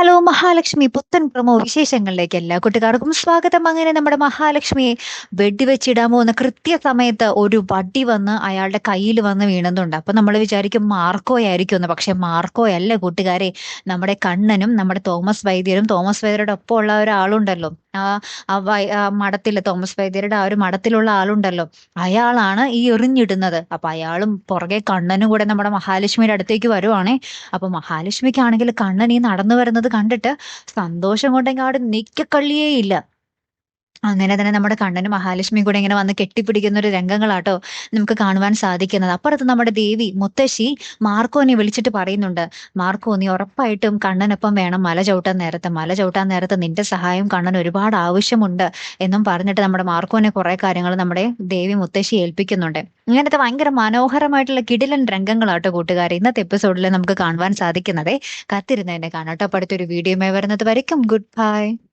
Hello Mahalakshmi പുത്തൻ promo വിശേഷങ്ങളിലേക്ക് എല്ലാ കുട്ടികാർക്കും സ്വാഗതം. അങ്ങനെ നമ്മുടെ മഹാലക്ഷ്മിയെ വെടിവെച്ചിടാമോ എന്ന് കൃത്യസമയത്ത് ഒരു വടി വന്ന് അയാളുടെ കയ്യിൽ വന്ന് വീണതുണ്ട്. അപ്പൊ നമ്മൾ വിചാരിക്കും മാർക്കോയായിരിക്കും എന്ന് പക്ഷെ മാർക്കോ അല്ല കൂട്ടുകാരെ. നമ്മുടെ കണ്ണനും നമ്മുടെ തോമസ് വൈദ്യരും തോമസ് വൈദ്യരുടെ ഒപ്പം ഉള്ള ഒരാളുണ്ടല്ലോ. മഠത്തിൽ തോമസ് വൈദ്യരുടെ ആ ഒരു മഠത്തിലുള്ള ആളുണ്ടല്ലോ. അയാളാണ് ഈ എറിഞ്ഞിടുന്നത്. അപ്പൊ അയാളും പുറകെ കണ്ണനും കൂടെ നമ്മുടെ മഹാലക്ഷ്മിയുടെ അടുത്തേക്ക് വരുവാണേ. അപ്പൊ മഹാലക്ഷ്മിക്കാണെങ്കിൽ കണ്ണൻ ഈ നടന്നു വരുന്നത് കണ്ടിട്ട് സന്തോഷം കൊണ്ടെങ്കിൽ അവിടെ നിക്കക്കള്ളിയേ ഇല്ല. അങ്ങനെ തന്നെ നമ്മുടെ കണ്ണനും മഹാലക്ഷ്മിയും കൂടെ ഇങ്ങനെ വന്ന് കെട്ടിപ്പിടിക്കുന്ന ഒരു രംഗങ്ങളാട്ടോ നമുക്ക് കാണുവാൻ സാധിക്കുന്നത്. അപ്പുറത്ത് നമ്മുടെ ദേവി മുത്തശ്ശി മാർക്കോനെ വിളിച്ചിട്ട് പറയുന്നുണ്ട്. മാർക്കോ നീ ഉറപ്പായിട്ടും കണ്ണനൊപ്പം വേണം. മല ചവിട്ടാൻ നേരത്ത് മല ചവിട്ടാൻ നേരത്ത് നിന്റെ സഹായം കണ്ണൻ ഒരുപാട് ആവശ്യമുണ്ട് എന്നും പറഞ്ഞിട്ട് നമ്മുടെ മാർക്കോനെ കുറെ കാര്യങ്ങൾ നമ്മുടെ ദേവി മുത്തശ്ശി ഏൽപ്പിക്കുന്നുണ്ട്. ഇങ്ങനത്തെ ഭയങ്കര മനോഹരമായിട്ടുള്ള കിടിലൻ രംഗങ്ങളാട്ടോ കൂട്ടുകാരെ ഇന്നത്തെ എപ്പിസോഡിൽ നമുക്ക് കാണുവാൻ സാധിക്കുന്നതേ. കാത്തിരുന്നതിനെ കാണാട്ടോ. അപ്പൊ അടുത്തൊരു വരുന്നത് വരയ്ക്കും. Good bye.